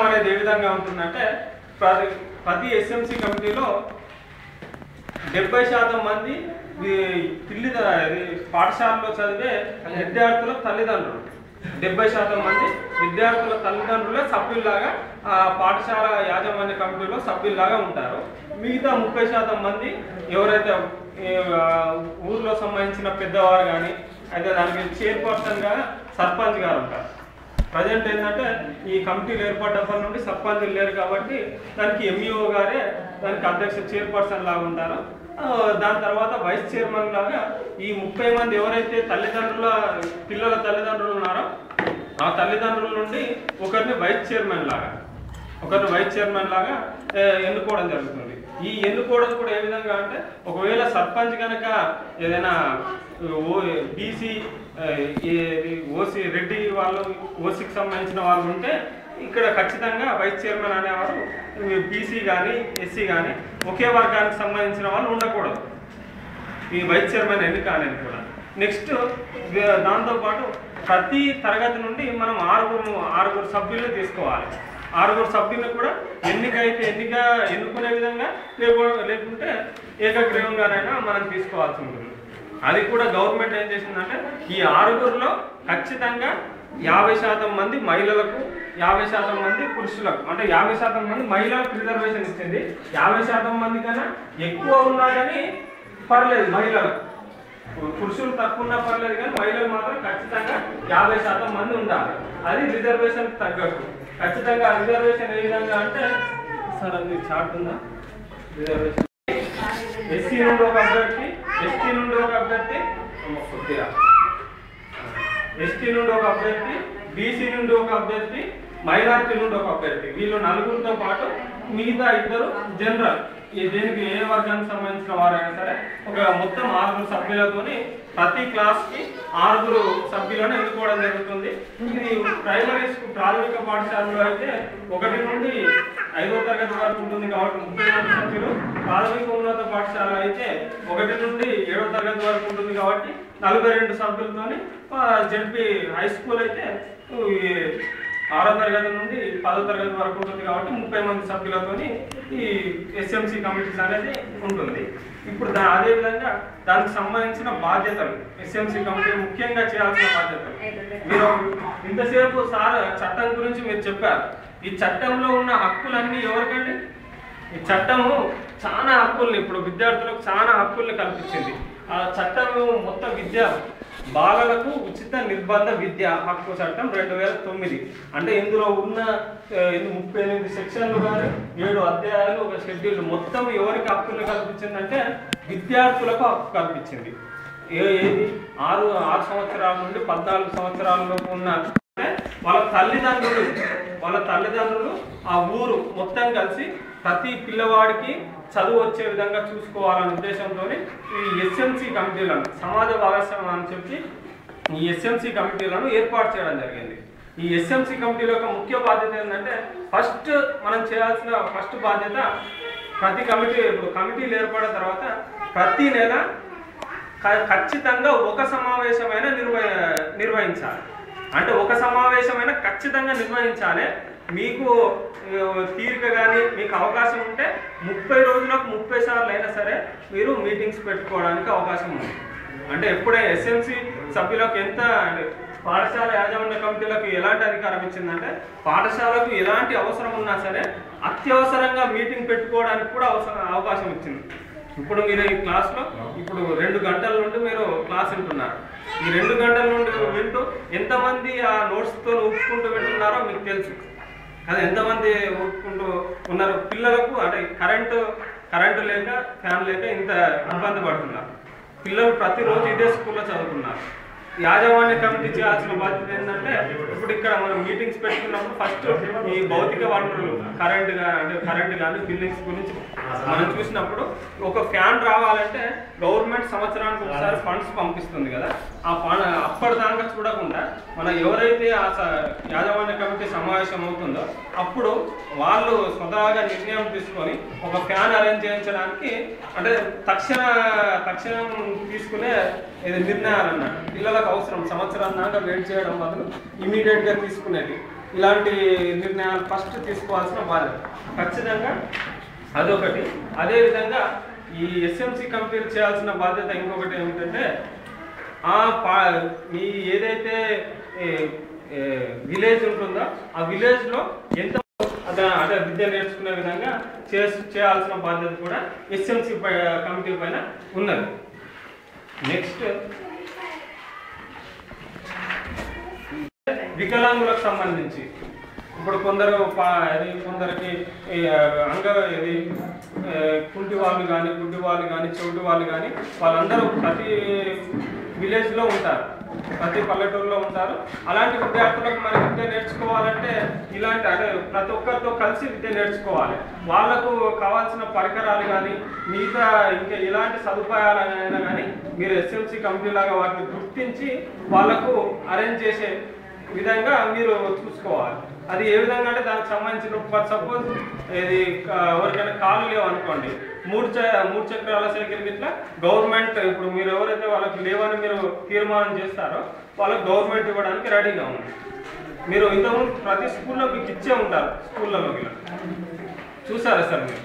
అనేది ఏ విధంగా ఉంటుందంటే ప్రతి ప్రతి ఎస్ఎంసి కమిటీలో డెబ్బై శాతం మంది ఈ పిల్లి పాఠశాలలో చదివే విద్యార్థుల తల్లిదండ్రులు. డెబ్బై శాతం మంది విద్యార్థుల తల్లిదండ్రులే సభ్యుల్లాగా ఆ పాఠశాల యాజమాన్య కమిటీలో సభ్యుల్లాగా ఉంటారు. మిగతా ముప్పై శాతం మంది ఎవరైతే ఊర్లో సంబంధించిన పెద్దవారు కానీ అయితే దానికి చైర్పర్సన్గా సర్పంచ్ గారు ఉంటారు. ప్రజెంట్ ఏంటంటే ఈ కమిటీలు ఏర్పడ్డప్పటి నుండి సర్పంచులు లేరు కాబట్టి దానికి ఎంఈఓ గారే దానికి అధ్యక్ష చైర్పర్సన్ లాగా ఉంటారు. దాని తర్వాత వైస్ చైర్మన్ లాగా ఈ ముప్పై మంది ఎవరైతే తల్లిదండ్రుల పిల్లల తల్లిదండ్రులు ఉన్నారో ఆ తల్లిదండ్రుల నుండి ఒకరిని వైస్ చైర్మన్ లాగా. ఒకరిని వైస్ చైర్మన్ లాగా ఎన్నుకోవడం జరుగుతుంది. ఈ ఎన్నుకోవడం కూడా ఏ విధంగా అంటే ఒకవేళ సర్పంచ్ కనుక ఏదైనా ఓ బీసీ ఓసీ రెడ్డి వాళ్ళు ఓసీకి సంబంధించిన వాళ్ళు ఉంటే ఇక్కడ ఖచ్చితంగా వైస్ చైర్మన్ అనేవారు బీసీ కానీ ఎస్సీ కానీ ఒకే వర్గానికి సంబంధించిన వాళ్ళు ఉండకూడదు. ఈ వైస్ చైర్మన్ ఎన్నిక అనేది కూడా. నెక్స్ట్ దాంతోపాటు ప్రతి తరగతి నుండి మనం ఆరుగురు ఆరుగురు సభ్యులు తీసుకోవాలి. ఆరుగురు సభ్యులు కూడా ఎన్నిక అయితే ఎన్నిక ఎన్నుకునే విధంగా లేకుంటే ఏకగ్రీవంగానైనా మనం తీసుకోవాల్సి ఉంటుంది. అది కూడా గవర్నమెంట్ ఏం చేసిందంటే ఈ ఆరుగురిలో ఖచ్చితంగా యాభై శాతం మంది మహిళలకు యాభై శాతం మంది పురుషులకు అంటే యాభై శాతం మంది మహిళలకు రిజర్వేషన్ ఇచ్చింది. యాభై శాతం మంది కన్నా ఎక్కువ ఉన్నా కానీ పర్లేదు మహిళలకు. పురుషులు తక్కువ ఉన్నా పర్లేదు కానీ మహిళలు మాత్రం ఖచ్చితంగా యాభై శాతం మంది ఉండాలి. అది రిజర్వేషన్ తగ్గట్టు. ఖచ్చితంగా రిజర్వేషన్ ఏ విధంగా అంటే సార్ అది చార్ట్ ఉందా? రిజర్వేషన్ ఎస్సీ నుండి ఒక అభ్యర్థి ఎస్టీ నుండి ఒక అభ్యర్థి కొద్దిగా ఎస్టీ నుండి ఒక అభ్యర్థి బీసీ నుండి ఒక అభ్యర్థి మైనార్టీ నుండి ఒక అభ్యర్థి వీళ్ళు నలుగురితో పాటు మిగతా ఇద్దరు జనరల్ ఈ దేనికి ఏ వర్గానికి సంబంధించిన వారైనా సరే ఒక మొత్తం ఆరుగురు సభ్యులతోని ప్రతి క్లాస్కి ఆరుగురు సభ్యులను ఎన్నుకోవడం జరుగుతుంది. ఇది ప్రైమరీ స్కూల్ ప్రాథమిక పాఠశాలలో అయితే ఒకటి నుండి ఐదో తరగతి వరకు ఉంటుంది కాబట్టి ముప్పై మంది సభ్యులు. ప్రాథమిక ఉన్నత పాఠశాల అయితే ఒకటి నుండి ఏడో తరగతి వరకు ఉంటుంది కాబట్టి నలభై రెండు సభ్యులతోని జడ్పీ హై స్కూల్ అయితే ఆరో తరగతి నుండి పదో తరగతి వరకు ఉంటుంది కాబట్టి ముప్పై మంది సభ్యులతోని ఈ ఎస్ఎంసి కమిటీస్ అనేది ఉంటుంది. ఇప్పుడు దా అదేవిధంగా దానికి సంబంధించిన బాధ్యతలు ఎస్ఎంసి కమిటీ ముఖ్యంగా చేయాల్సిన బాధ్యతలు. మీరు ఇంతసేపు సార్ చట్టం గురించి మీరు చెప్పారు. ఈ చట్టంలో ఉన్న హక్కులన్నీ ఎవరికండి? ఈ చట్టము చాలా హక్కుల్ని ఇప్పుడు విద్యార్థులకు చాలా హక్కుల్ని కల్పించింది. ఆ చట్టము మొత్తం విద్య బాలలకు ఉచిత నిర్బంధ విద్య హక్కు చట్టం రెండు వేల తొమ్మిది. అంటే ఇందులో ఉన్న ముప్పై ఎనిమిది సెక్షన్లు కానీ ఏడు అధ్యాయాలు ఒక షెడ్యూల్ మొత్తం ఎవరికి హక్కులు కల్పించిందంటే విద్యార్థులకు హక్కు కల్పించింది. ఏ ఏది? ఆరు ఆరు సంవత్సరాల నుండి పద్నాలుగు సంవత్సరాలలోపు ఉన్న వాళ్ళ తల్లిదండ్రులు వాళ్ళ తల్లిదండ్రులు ఆ ఊరు మొత్తం కలిసి ప్రతి పిల్లవాడికి చదువు వచ్చే విధంగా చూసుకోవాలనే ఉద్దేశంతో ఈ ఎస్ఎంసి కమిటీలను సమాజ భాగస్వామ్యం అని చెప్పి ఈ ఎస్ఎంసి కమిటీలను ఏర్పాటు చేయడం జరిగింది. ఈ ఎస్ఎంసి కమిటీల యొక్క ముఖ్య బాధ్యత ఏంటంటే ఫస్ట్ మనం చేయాల్సిన ఫస్ట్ బాధ్యత ప్రతి కమిటీ ఇప్పుడు కమిటీలు ఏర్పడిన తర్వాత ప్రతి నెల క- ఖచ్చితంగా ఒక సమావేశమైన నిర్వ నిర్వహించాలి. అంటే ఒక సమావేశమైన ఖచ్చితంగా నిర్వహించాలి. మీకు తీరిక కానీ మీకు అవకాశం ఉంటే ముప్పై రోజులకు ముప్పై సార్లు అయినా సరే మీరు మీటింగ్స్ పెట్టుకోవడానికి అవకాశం ఉంది. అంటే ఎప్పుడే ఎస్ఎంసీ సభ్యులకు ఎంత పాఠశాల యాజమాన్య కమిటీలకు ఎలాంటి అధికారం ఇచ్చిందంటే పాఠశాలకు ఎలాంటి అవసరం ఉన్నా సరే అత్యవసరంగా మీటింగ్ పెట్టుకోవడానికి కూడా అవసరం అవకాశం ఇచ్చింది. ఇప్పుడు మీరు ఈ క్లాస్లో ఇప్పుడు రెండు గంటల నుండి మీరు క్లాస్ వింటున్నారు. ఈ రెండు గంటల నుండి ఎంతమంది ఆ నోట్స్తో ఊపుకుంటూ వింటున్నారో మీకు తెలుసు. అది ఎంతమంది ఊపుకుంటూ ఉన్నారు పిల్లలకు అంటే కరెంటు కరెంటు లేక ఫ్యాన్ లేక ఇంత ఇబ్బంది పడుతున్నారు. పిల్లలు ప్రతిరోజు ఇదే స్కూల్లో చదువుతున్నారు యాజమాన్య కమిటీ చేయాల్సిన బాధ్యత ఏంటంటే ఇప్పుడు ఇక్కడ మనం మీటింగ్స్ పెట్టుకున్నప్పుడు ఫస్ట్ ఈ భౌతిక వనరులు కరెంట్ కానీ అంటే కరెంట్ కానీ బిల్డింగ్స్ గురించి మనం చూసినప్పుడు ఒక ఫ్యాన్ రావాలంటే గవర్నమెంట్ సంవత్సరానికి ఒకసారి ఫండ్స్ పంపిస్తుంది కదా. ఆ ఫండ్ అప్పటిదాకా చూడకుండా మన ఎవరైతే ఆ స- యాజమాన్య కమిటీ సమావేశం అవుతుందో అప్పుడు వాళ్ళు స్వతహాగా నిర్ణయం తీసుకొని ఒక ఫ్యాన్ అరేంజ్ చేయించడానికి అంటే తక్షణ తక్షణం తీసుకునే ఇది నిర్ణయాలు పిల్లల పిల్లలకు అవసరం. సంవత్సరం దాకా వెయిట్ చేయడం బదులు ఇమీడియట్గా తీసుకునేది. ఇలాంటి నిర్ణయాలు ఫస్ట్ తీసుకోవాల్సిన బాధ్యత. ఖచ్చితంగా అదొకటి. అదేవిధంగా ఈ ఎస్ఎంసి కంపెనీలు చేయాల్సిన బాధ్యత ఇంకొకటి ఏమిటంటే ఆ పా మీ ఏదైతే విలేజ్ ఉంటుందో ఆ విలేజ్లో ఎంత అదే విద్య నేర్చుకునే విధంగా చే చేయాల్సిన బాధ్యత కూడా ఎస్ఎంసి కమిటీ పైన ఉన్నది. నెక్స్ట్ వికలాంగులకు సంబంధించి. ఇప్పుడు కొందరు అది కొందరికి అంగ ఇది కుంటి వాళ్ళు కానీ గుడ్డి వాళ్ళు కానీ చెవిటి వాళ్ళు కానీ వాళ్ళందరూ ప్రతి విలేజ్లో ఉంటారు. ప్రతి పల్లెటూరులో ఉంటారు. అలాంటి విద్యార్థులకు మనం విద్య నేర్చుకోవాలంటే ఇలాంటి అదే ప్రతి ఒక్కరితో కలిసి విద్య నేర్చుకోవాలి. వాళ్ళకు కావాల్సిన పరికరాలు కానీ మిగతా ఇంకా ఎలాంటి సదుపాయాలైనా కానీ మీరు ఎస్ఎంసి కంపెనీ లాగా వాటిని గుర్తించి వాళ్ళకు అరేంజ్ చేసే విధంగా మీరు చూసుకోవాలి. అది ఏ విధంగా అంటే దానికి సంబంధించిన ఫర్ సపోజ్ ఇది ఎవరికైనా కాలు లేవు అనుకోండి మూడు చ మూడు చక్రాల సైకిల్ ఇట్లా గవర్నమెంట్ ఇప్పుడు మీరు ఎవరైతే వాళ్ళకి లేవని మీరు తీర్మానం చేస్తారో వాళ్ళకి గవర్నమెంట్ ఇవ్వడానికి రెడీగా ఉంది. మీరు ఇంతకుముందు ప్రతి స్కూల్లో మీకు ఇచ్చే ఉంటారు స్కూళ్ళలో ఇలా చూసారా సార్ మీరు?